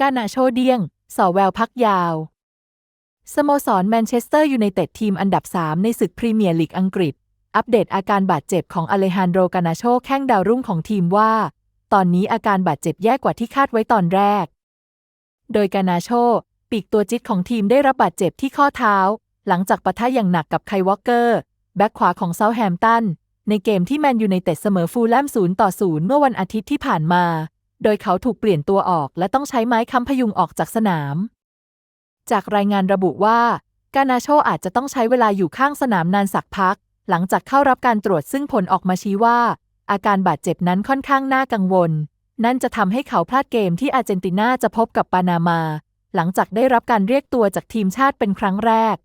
กานาโชเดียง สอแววพักยาว สโมสรแมนเชสเตอร์ยูไนเต็ดทีมอันดับ 3 ในศึกพรีเมียร์ลีกอังกฤษ อัปเดตอาการบาดเจ็บของอเลฮันโดกานาโชแข้งดาวรุ่งของทีมว่า ตอนนี้อาการบาดเจ็บแย่กว่าที่คาดไว้ตอนแรก โดยกานาโชปีกตัวจิ๊ดของทีมได้รับบาดเจ็บที่ข้อเท้า หลังจากปะทะอย่างหนักกับไควอเกอร์ แบ็คขวาของเซาแฮมตันในเกมที่แมนยูไนเต็ดเสมอฟูลแลม0ต่อ0เมื่อวันอาทิตย์ที่ผ่านมา โดยเขาถูกเปลี่ยนตัวออกและต้องใช้ไม้ค้ำพยุงออกจากสนาม จากรายงานระบุว่า กานาโชอาจจะต้องใช้เวลาอยู่ข้างสนามนานสักพัก หลังจากเข้ารับการตรวจซึ่งผลออกมาชี้ว่า อาการบาดเจ็บนั้นค่อนข้างน่ากังวล นั่นจะทำให้เขาพลาดเกมที่อาร์เจนตินาจะพบกับปานามา หลังจากได้รับการเรียกตัวจากทีมชาติเป็นครั้งแรก